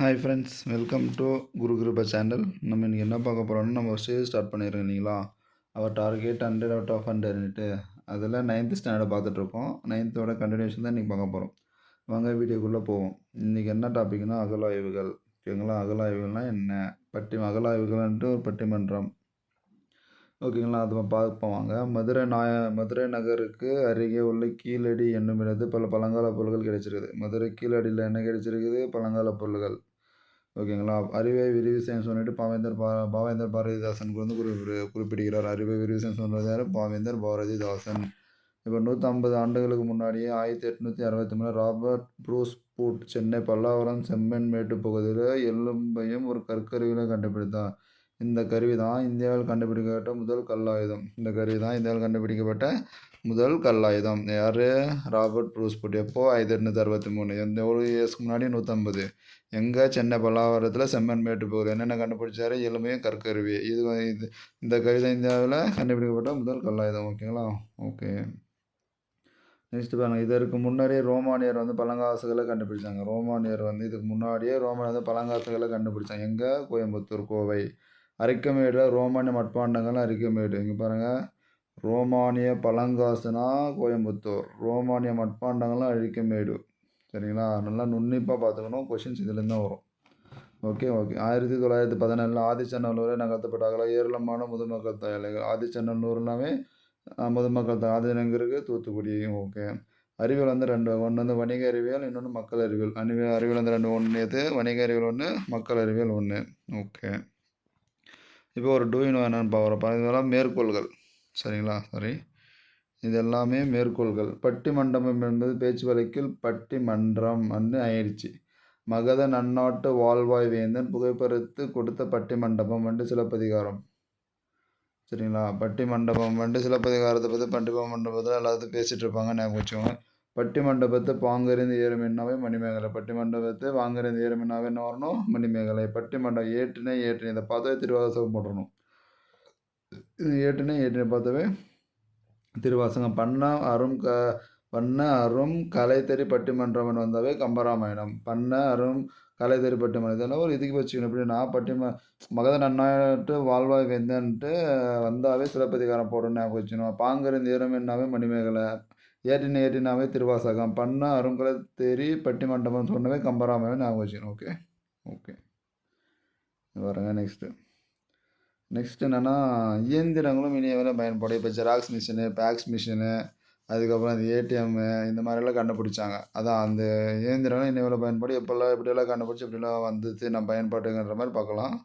Hi friends welcome to Guru Kiruba channel நம்ம இன்றைக்கி என்ன பார்க்க போகிறோம்னா நம்ம ஒரு ஸ்டார்ட் பண்ணியிருக்கோம் இல்லைங்களா? அவர் டார்கெட் ஹண்ட்ரட் அவுட் ஆஃப் ஹண்ட்ரட்னுட்டு அதில் நைன்த்து ஸ்டாண்டர்ட் பார்த்துட்ருக்கோம் நைன்த்தோட கண்டினியூஷன் தான் இன்றைக்கி பார்க்க போகிறோம் வாங்க வீடியோக்குள்ளே போவோம். இன்றைக்கி என்ன டாபிக்னா அகலாய்வுகள். ஓகேங்களா? அகலாய்வுகள்னால் என்ன? பட்டி அகலாய்வுகள்ன்ட்டு ஒரு பட்டிமன்றம். ஓகேங்களா? அது பார்ப்போம் வாங்க. மதுரை நாய மதுரை நகருக்கு அருகே உள்ள கீழடி என்னும் இடத்து பல பழங்கால பொருள்கள் கிடைச்சிருக்குது. மதுரை கீழடியில் என்ன கிடைச்சிருக்குது? பழங்கால பொருள்கள். ஓகேங்களா? அறிவை விரிவு சொல்லிட்டு பாவேந்தர் பா பாவேந்தர் பாரதிதாசன் வந்து குறிப்பிடு குறிப்பிடுகிறார். அறிவை விரிவு செய்ய யார்? பாவேந்தர் பாரதிதாசன். இப்போ நூற்றம்பது ஆண்டுகளுக்கு முன்னாடியே ஆயிரத்தி எட்நூற்றி அறுபத்தி மூணு Robert Bruce Foote Chennai Pallavaram செம்மண்மேட்டு பகுதியில் எலும்பையும் ஒரு கற்கருவியில் கண்டுபிடித்தார். இந்த கருவி தான் இந்தியாவில் கண்டுபிடிக்கப்பட்ட முதல் கல்லாயுதம். இந்த கருவி தான் இந்தியாவில் கண்டுபிடிக்கப்பட்ட முதல் கல்லாயுதம். யார்? ராபர்ட் ப்ரூஸ்புட் எப்போ ஆயிரத்தி எட்நூற்றி அறுபத்தி மூணு. எந்த ஒரு இயர்ஸ்க்கு முன்னாடி நூற்றம்பது எங்கே சென்னை பல்லாவரத்தில் செம்மண்மேட்டு போகுது என்னென்ன கண்டுபிடிச்சாரு? எலுமையும் கற்கருவி. இது இது இந்த கவிதை இந்தியாவில் கண்டுபிடிக்கப்பட்ட முதல் கல்லாயுதம். ஓகேங்களா? ஓகே. நெக்ஸ்ட் பாருங்க. இதற்கு முன்னாடியே ரோமானியர் வந்து பழங்காசுகளை கண்டுபிடிச்சாங்க. ரோமானியர் வந்து இதுக்கு முன்னாடியே ரோமானியர் வந்து பழங்காசுகளை கண்டுபிடிச்சாங்க. எங்கே? கோயம்புத்தூர் கோவை. அரிக்கமேடில் ரோமானிய மட்பாண்டங்கள் அரிக்கமேடு. இங்கே பாருங்கள் ரோமானிய பழங்காசுனா கோயம்புத்தூர். ரோமானிய மட்பாண்டங்கள்லாம் அழிக்கமேடு சரிங்களா? நல்லா நுண்ணிப்பாக பார்த்துக்கணும். கொஷின்ஸ் இதுலேருந்து தான் வரும். ஓகே ஓகே ஆயிரத்தி தொள்ளாயிரத்தி பதினேழில் ஆதிச்சநல்லூரில் நகர்த்தப்பட்டாங்களா ஏராளமான முதுமக்கள் தயாரிகள் ஆதிச்சநல்லூர்னாவே முதுமக்கள் தா இருக்குது தூத்துக்குடி. ஓகே அறிவியல் வந்து ரெண்டு ஒன்று வந்து வணிக அறிவியல் இன்னொன்று மக்கள் அறிவியல். அறிவியல் அறிவியல் வந்து ரெண்டு ஒன்று எது வணிக அறிவியல் ஒன்று மக்கள் அறிவியல் ஒன்று ஓகே இப்போ ஒரு டூயின் என்னென்னு பார்க்குறோம். இதெல்லாம் மேற்கோள்கள். சரிங்களா? சாரி இது எல்லாமே மேற்கோள்கள். பட்டி மண்டபம் என்பது பேச்சு வழக்கில் பட்டி மன்றம் அன்னு ஆயிடுச்சு. மகத நன்னாட்டு வாழ்வாய் வேந்தன் புகைப்பருத்து கொடுத்த பட்டி மண்டபம் வந்து சிலப்பதிகாரம். சரிங்களா? பட்டி மண்டபம் வந்து சிலப்பதிகாரத்தை பற்றி பட்டி மண்டபத்தில் எல்லாத்தையும் பேசிகிட்டு இருப்பாங்க ஞாபகம் வச்சுக்கோங்க. பட்டி மண்டபத்தை பாங்கறிந்து ஏறுமின்னாவே மணிமேகலை. பட்டி மண்டபத்தை வாங்கறிந்து ஏறுமின்னாவே என்ன வரணும்? மணிமேகலை. பட்டி மண்டபம் ஏற்றுனே ஏற்றினே இந்த பதவி திருவாசகம் போட்டுறணும். இது ஏற்றுனே பார்த்தவே திருவாசகம் பண்ண அரும் க பண்ண அரும் கலைத்தறி பட்டிமன்றவன் வந்தாவே கம்பராமாயணம். பண்ண அரும் கலைத்தறி பட்டிமன்றம். இதெல்லாம் ஒரு இதுக்கு வச்சுக்கணும். எப்படின்னா பட்டிம மகத நன்னாட்டு வாழ்வாய் வெந்தன்ட்டு வந்தாவே சிலப்பதிகாரம் போடணும் ஞாபகம் வச்சுக்கணும். பாங்கறிந்து என்னாவே மணிமேகலை. ஏற்றின ஏற்றினாவே திருவாசகம். பண்ண அருங்கலை தேரி பட்டிமண்டபம் சொன்னவே கம்பராமாயணம் ஞாபகம் வச்சுக்கணும். ஓகே? ஓகே. வரேங்க நெக்ஸ்ட்டு. நெக்ஸ்ட் என்னென்னா இயந்திரங்களும் இனியவரை பயன்படும் இப்போ ஜெராக்ஸ் மிஷினு பேக்ஸ் மிஷினு அதுக்கப்புறம் அந்த ஏடிஎம்மு இந்த மாதிரிலாம் கண்டுபிடிச்சாங்க. அதான் அந்த இயந்திரங்களும் இனியவரை பயன்படும் எப்போல்லாம் எப்படியெல்லாம் கண்டுபிடிச்சி எப்படிலாம் வந்துச்சு நம்ம பயன்பாட்டுங்கிற மாதிரி பார்க்கலாம்.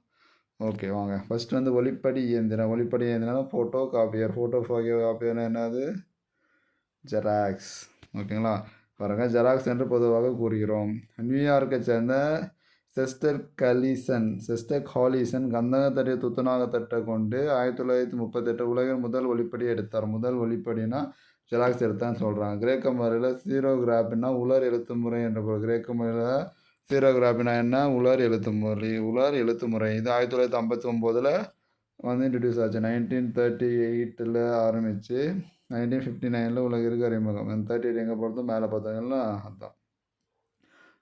ஓகே வாங்க. ஃபர்ஸ்ட் வந்து ஒளிப்படி இயந்திரம். ஒளிப்படி இயந்திரம் ஃபோட்டோ காப்பியர் ஃபோட்டோ காப்பியர் என்னது ஜெராக்ஸ் ஓகேங்களா பாருங்கள் ஜெராக்ஸ் என்று பொதுவாக கூறுகிறோம். நியூயார்க்கை சேர்ந்த செஸ்டர் கலிசன் செஸ்டர் ஹாலிசன் கந்தகத்தட்டை துத்தநாகத்தட்டை கொண்டு ஆயிரத்தி தொள்ளாயிரத்தி முப்பத்தெட்டு உலகின் முதல் ஒளிப்படி எடுத்தார். முதல் ஒளிப்படினா ஜெராக்ஸ் எடுத்தான்னு சொல்கிறாங்க கிரேக்க முறையில் சீரோகிராஃபினா உலர் எழுத்து முறை என்ற பொருள். கிரேக்க முறையில் சீரோகிராஃபினா என்ன? உலர் எழுத்து முறை. உலர் எழுத்து முறை. இது ஆயிரத்தி தொள்ளாயிரத்தி ஐம்பத்தி ஒம்போதில் வந்து இன்ட்ரடியூஸ் ஆச்சு. நைன்டீன் தேர்ட்டி எயிட்டில் ஆரம்பித்து நைன்டீன் ஃபிஃப்டி நைனில் உலகிற்கு அறிமுகம். தேர்ட்டி எயிட் எங்கே பொறுத்தும் மேலே பார்த்தீங்கன்னா அதுதான்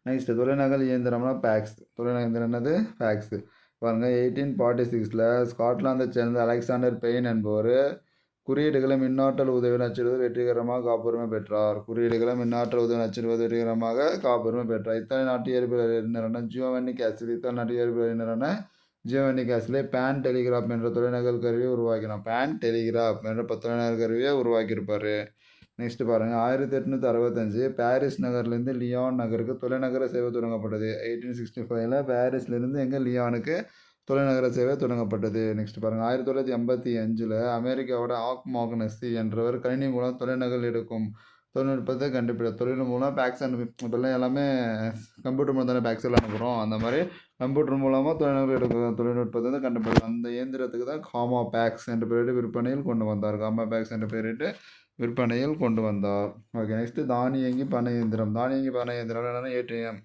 நெக்ஸ்ட் தொலைநகல் இயந்திரம்னா பேக்ஸ் தொலைநகல் இயந்திரம் என்னது? ஃபேக்ஸ் பாருங்கள் எயிட்டீன் ஃபார்ட்டி சிக்ஸில் ஸ்காட்லாந்தை சேர்ந்த அலெக்சாண்டர் பெயின் என்பவர் குறியீடுகளை மின்னாற்றல் உதவியுடன் அச்சிடுவது வெற்றிகரமாக காப்புரிமை பெற்றார். குறியீடுகளை மின்னாற்றல் உதவியுடன் அச்சிடுவது வெற்றிகரமாக காப்புரிமை பெற்றார். இத்தனை நாட்டு இயற்பியல் அறிஞரான ஜியோவன்னி கேசில் இத்தனை நாட்டு இயற்பியல் அறிஞரான ஜியோவன்னி கேசிலே பேன் டெலிகிராஃப் என்ற தொலைநகல் கருவியை உருவாக்கினார். பேன் டெலிகிராஃப் என்ற தொலைநகல் கருவியை உருவாக்கியிருப்பார். நெக்ஸ்ட்டு பாருங்கள் ஆயிரத்தி எட்நூற்றி அறுபத்தஞ்சு பாரிஸ் நகர்லேருந்து லியான் நகருக்கு தொலைநகர சேவை தொடங்கப்பட்டது. எயிட்டீன் சிக்ஸ்டி ஃபைவ்ல பாரிஸ்லேருந்து எங்கே லியானுக்கு தொலைநகர சேவை தொடங்கப்பட்டது? நெக்ஸ்ட் பாருங்கள் ஆயிரத்தி தொள்ளாயிரத்தி எண்பத்தி அஞ்சில் அமெரிக்காவோட ஆக் மாக்னஸி என்றவர் கணினி மூலம் தொலைநகல் எடுக்கும் தொழில்நுட்பத்தை கண்டுபிடி தொழில்நுட்பம் மூலம் பேக்ஸ் அனுப்பி இப்போல்லாம் எல்லாமே கம்ப்யூட்டர் மூலம் தானே பேக்ஸ் எல்லாம் அனுப்புகிறோம் அந்த மாதிரி கம்ப்யூட்டர் மூலமாக தொழில்நகல் எடுக்கும் தொழில்நுட்பத்தை வந்து கண்டுபிடிக்கும் அந்த இயந்திரத்துக்கு தான் காமா பேக்ஸ் என்ற பேரிட்டு விற்பனையில் கொண்டு வந்தார். காமா பேக்ஸ் என்ற பேரிட்டு விற்பனையில் கொண்டு வந்தார். ஓகே நெக்ஸ்ட்டு தானியங்கி பண இயந்திரம் தானியங்கி பண இயந்திரம் என்னென்னா ஏடிஎம்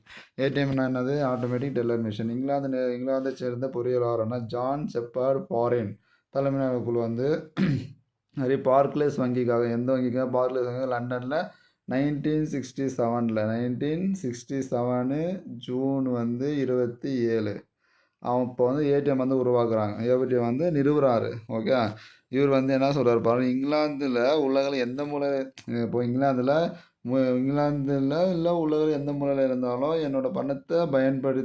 ஏடிஎம்னா என்னது? ஆட்டோமேட்டிக் டெல்லர் மிஷின் இங்கிலாந்து இங்கிலாந்தை சேர்ந்த பொறியியலாளரான ஜான் செப்பர்ட் ஃபாரின் தலைமையிலான குழு வந்து நிறைய பார்க்லேஸ் வங்கிக்காக எந்த வங்கிக்காக? பார்க்லேஸ் வங்கி லண்டனில் நைன்டீன் சிக்ஸ்டி செவனில் நைன்டீன் சிக்ஸ்டி செவனு ஜூன் வந்து இருபத்தி ஏழு. அவன் இப்போ வந்து ஏடிஎம் வந்து உருவாக்குறாங்க. ஏடிஎம் வந்து நிறுவுறாரு ஓகே இவர் வந்து என்ன சொல்கிறார் பாரு இங்கிலாந்தில் உலகில் எந்த மூலை இப்போ இங்கிலாந்தில் இங்கிலாந்தில் இல்லை உலகில் எந்த மூலையில் இருந்தாலும் என்னோடய பணத்தை பயன்படு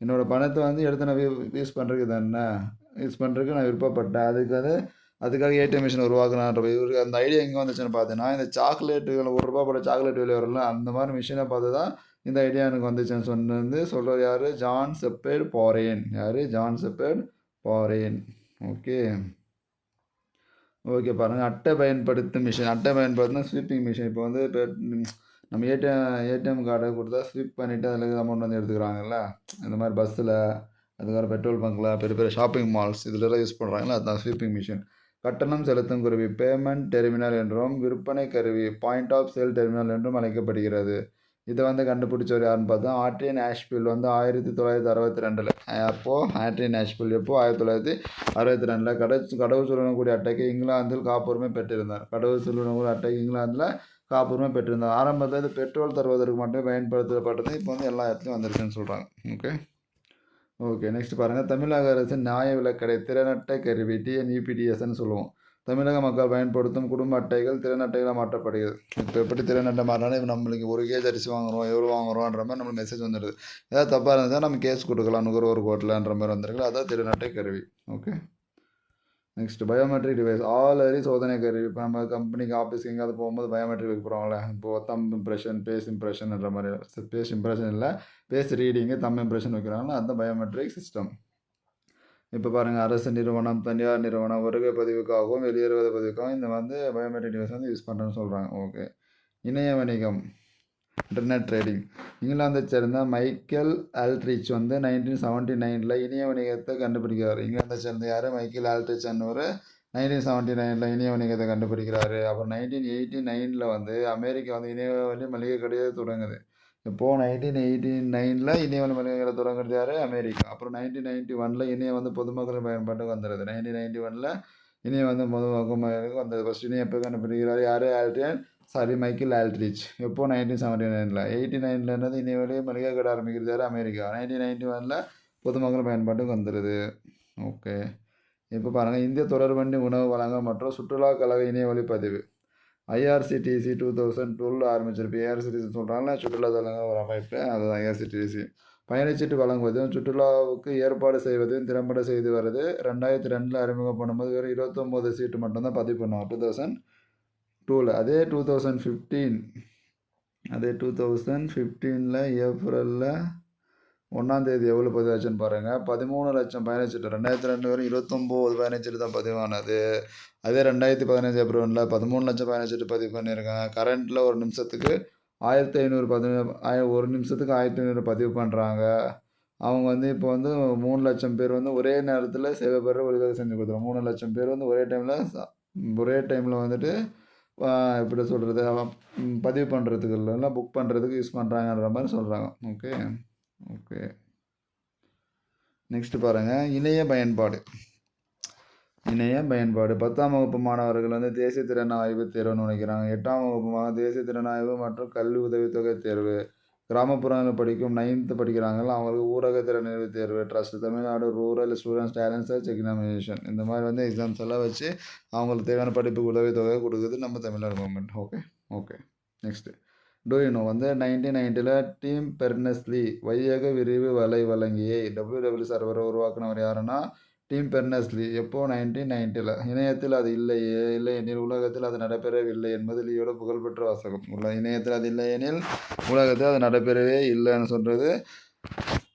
என்னோடய பணத்தை வந்து எடுத்து நான் யூஸ் பண்ணுறதுக்கு தானே யூஸ் பண்ணுறதுக்கு நான் விருப்பப்பட்டேன். அதுக்கு அது அதுக்காக ஏடிஎம் மிஷின் உருவாக்குனான்ற இவருக்கு அந்த ஐடியா எங்கே வந்துச்சுன்னு பார்த்தீங்கன்னா இந்த சாக்லேட்டுகள் ஒரு ரூபா போட சாக்லேட் வெளியே வரல அந்த மாதிரி மிஷினை பார்த்து தான் இந்த ஐடியா எனக்கு வந்துச்சுன்னு சொன்னது வந்து சொல்கிறது யார்? ஜான் செப்பேட் பாரேன் யார்? ஜான் செப்பேட் பாரேன் ஓகே ஓகே பாருங்கள் அட்டை பயன்படுத்தும் மிஷின் அட்டை பயன்படுத்தினா ஸ்வீப்பிங் மிஷின் இப்போ வந்து இப்போ நம்ம ஏடிஎம் ஏடிஎம் கார்டை கொடுத்தா ஸ்வீப் பண்ணிவிட்டு அதில் அமௌண்ட் வந்து எடுத்துக்கிறாங்கல்ல? இந்த மாதிரி பஸ்ஸில் அதுக்கப்புறம் பெட்ரோல் பங்க்கில் பெரிய பெரிய ஷாப்பிங் மால்ஸ் இதிலலாம் யூஸ் பண்ணுறாங்களா அதுதான் ஸ்வீப்பிங் மிஷின் கட்டணம் செலுத்தும் கருவி பேமெண்ட் டெர்மினல் என்றும் விற்பனை கருவி பாயிண்ட் ஆஃப் சேல் டெர்மினல் என்றும் அழைக்கப்படுகிறது. இதை வந்து கண்டுபிடிச்சவர் யாருன்னு பார்த்தா ஆட்ரியன் ஆஷ்பில் வந்து ஆயிரத்தி தொள்ளாயிரத்தி அறுபத்தி ரெண்டில். அப்போது ஆட்ரியன் ஆஷ்பில் எப்போது ஆயிரத்தி தொள்ளாயிரத்தி அறுபத்தி ரெண்டில். கடவுள் கடவுள் சொல்லக்கூடிய அட்டைக்கு இங்கிலாந்தில் காப்புரிமை பெற்றிருந்தார். கடவுள் சொல்லக்கூடிய அட்டைக்கு இங்கிலாந்தில் காப்புரிமை பெற்றிருந்தார். ஆரம்பத்தில் இது பெட்ரோல் தருவதற்கு மட்டுமே பயன்படுத்தப்பட்டது. இப்போ வந்து எல்லா இடத்துலையும் வந்துருச்சுன்னு சொல்கிறாங்க ஓகே? ஓகே நெக்ஸ்ட் பாருங்கள் தமிழக அரசு நியாய விலக்கடை திறனட்டை கருவி டிஎன்இபிடிஎஸ்ன்னு சொல்லுவோம். தமிழக மக்கள் பயன்படுத்தும் குடும்ப அட்டைகள் திறன் அட்டைகளாக மாற்றப்படுகிறது. இப்போ எப்படி திறன் அட்டை மாறினாலும் இப்போ நம்மளுக்கு ஒரு கேஜ் அரிசி வாங்குறோம் எவ்வளோ வாங்குறோன்ற மாதிரி நம்மளுக்கு மெசேஜ் வந்துடுது. ஏதாவது தப்பாக இருந்தால் நம்ம கேஸ் கொடுக்கலாம் நுகர்வோர் கோர்ட்டில்ன்ற மாதிரி வந்துருக்கலாம். அதான் திறன் அட்டை கருவி. ஓகே நெக்ஸ்ட் பயோமெட்ரிக் டிவைஸ் ஆல் அறி சோதனை கருவி. இப்போ நம்ம கம்பெனிக்கு ஆஃபீஸ்க்கு எங்கேயாவது போகும்போது பயோமெட்ரிக் வைக்க போகிறோம்ல இப்போ தம் இம்ப்ரெஷன் பேஸ் இம்ப்ரெஷன்ன்ற மாதிரி. பேஸ் இம்ப்ரெஷன் இல்லை பேஸ் ரீடிங்கு தம் இம்ப்ரெஷன் வைக்கிறாங்கன்னா அந்த பயோமெட்ரிக் சிஸ்டம் இப்போ பாருங்கள் அரசு நிறுவனம் தனியார் நிறுவனம் வருகை பதிவுக்காகவும் வெளியேறுவது பதிவுக்காகவும் இந்த வந்து பயோமெட்ரிக் டிவைஸ் வந்து யூஸ் பண்ணுறேன்னு சொல்கிறாங்க ஓகே. இணைய வணிகம் இன்டர்நெட் ட்ரேடிங். இங்கிலாந்தை சேர்ந்த மைக்கேல் ஆல்ட்ரிச் வந்து நைன்டீன் செவன்ட்டி நைனில் இணைய வணிகத்தை கண்டுபிடிக்கிறார். இங்கிலாந்தை சேர்ந்த யார்? மைக்கேல் ஆல்ட்ரிச் ஒரு நைன்டீன் செவன்ட்டி நைனில் இணைய வணிகத்தை கண்டுபிடிக்கிறாரு. அப்புறம் நைன்டீன் எயிட்டி நைனில் வந்து அமெரிக்கா வந்து இணைய வழி மளிகை கடையை தொடங்குது. இப்போது நைன்டீன் எயிட்டி நைனில் இணைய வழி மளிகை கடை தொடங்குறது யார்? அமெரிக்கா. அப்புறம் நைன்டீன் நைன்ட்டி ஒனில் இணையம் வந்து பொதுமக்கள் பயன்பாட்டுக்கு வந்துடுது நைன்டீன் நைன்ட்டி ஒனில் இணையம் வந்து பொதுமக்கள் பயன்பாட்டுக்கு வந்தது. ஃபஸ்ட் இணையம் எப்போ கண்டுபிடிக்கிறார்? யார்? ஆல்ட்ரியன் சாரி மைக்கேல் ஆல்ட்ரிச் எப்போது நைன்டீன் செவன்ட்டி நைனில் எயிட்டி நைனில் என்னது இணைய வழி மளிகை கடை ஆரம்பிக்கிறது அமெரிக்கா. நைன்டீன் நைன்ட்டி ஒனில் பொதுமக்கள் பயன்பாட்டுக்கு வந்துடுது ஓகே இப்போ பாருங்கள் இந்திய தொடர்வண்டி உணவு வழங்கல் மற்றும் சுற்றுலா கழக இணைய வழி பதிவு. ஐஆர்சிடிசி டூ தௌசண்ட் டுவெல் ஆரம்பிச்சிருப்பி ஏஆர்சிடிசி சொல்கிறாங்களா சுற்றுலா ஒரு அமைப்பு அதுதான் ஐஆர்சிடிசி பயணச்சீட்டு வழங்குவதும் சுற்றுலாவுக்கு ஏற்பாடு செய்வதையும் திறம்பட செய்து வருது. ரெண்டாயிரத்தி ரெண்டில் அறிமுகம் பண்ணும்போது வெறும் இருபத்தொம்போது சீட்டு மட்டும்தான் பதிவு பண்ணுவோம் டூ தௌசண்ட் டூவில் அதே டூ தௌசண்ட் ஃபிஃப்டீன் அதே டூ தௌசண்ட் ஃபிஃப்டீனில் ஏப்ரலில் ஒன்றாந்தேதி எவ்வளோ பதிவாச்சுன்னு பாருங்கள் பதிமூணு லட்சம் பயணச்சீட்டு ரெண்டாயிரத்தி ரெண்டு பேரும் இருபத்தொம்போது பயணச்சீட்டு தான் பதிவானது அதே ரெண்டாயிரத்தி பதினஞ்சு அப்ரூவனில் பதிமூணு லட்சம் பயணச்சீட்டு பதிவு பண்ணியிருக்காங்க. கரண்ட்டில் ஒரு நிமிஷத்துக்கு ஆயிரத்தி ஐநூறு பதினே ஆய ஒரு நிமிஷத்துக்கு ஆயிரத்தி ஐநூறு பதிவு பண்ணுறாங்க அவங்க வந்து இப்போ வந்து மூணு லட்சம் பேர் வந்து ஒரே நேரத்தில் சேவை பெற வழிவகை செஞ்சு கொடுத்துருவோம் மூணு லட்சம் பேர் வந்து ஒரே டைமில் ஒரே டைமில் வந்துட்டு எப்படி சொல்கிறது பதிவு பண்ணுறதுக்கு இல்லைன்னா புக் பண்ணுறதுக்கு யூஸ் பண்ணுறாங்கன்ற மாதிரி சொல்கிறாங்க ஓகே ஓகே. நெக்ஸ்ட் பாருங்கள் இணைய பயன்பாடு. இணைய பயன்பாடு. பத்தாம் வகுப்பு மாணவர்கள் வந்து தேசிய திறன் ஆய்வு தேர்வுன்னு நினைக்கிறாங்க. எட்டாம் வகுப்பு மா தேசிய திறன் ஆய்வு மற்றும் கல்வி உதவித்தொகை தேர்வு. கிராமப்புறங்களில் படிக்கும் நைன்த்து படிக்கிறாங்கள அவங்களுக்கு ஊரக திறனறிவு தேர்வு. TRUST Tamil Nadu rural students talent search examination இந்த மாதிரி வந்து எக்ஸாம்ஸ் எல்லாம் வச்சு அவங்களுக்கு தேவையான படிப்புக்கு உதவித்தொகை கொடுக்குது நம்ம Tamil Nadu government okay okay next டூயினோ வந்து நைன்டீன் நைன்ட்டியில் டீம் பெர்னஸ்லி வையக விரிவு வலை வழங்கியை டபிள்யூடபிள்யூ சர்வரை உருவாக்குனவர் யாருன்னா டீம் பெர்னஸ்லி எப்போது நைன்டீன் நைன்ட்டியில் இணையத்தில் அது இல்லையே இல்லை எனில் உலகத்தில் அது நடைபெறவில்லை என்பது லீயோட புகழ்பெற்ற வாசகம். உள்ள இணையத்தில் அது இல்லை எனில் உலகத்தில் அது நடைபெறவே இல்லைன்னு சொல்கிறது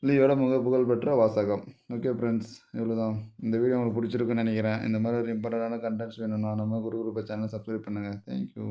லீயோட மிக புகழ்பெற்ற வாசகம். ஓகே ஃப்ரெண்ட்ஸ் இவ்வளோதான் இந்த வீடியோ உங்களுக்கு பிடிச்சிருக்குன்னு நினைக்கிறேன். இந்த மாதிரி ஒரு இம்பார்ட்டண்டான கண்டென்ட்ஸ் வேணும்னா நம்ம குரு குரூப் சேனல் சப்ஸ்கிரைப் பண்ணுங்கள் தேங்க்யூ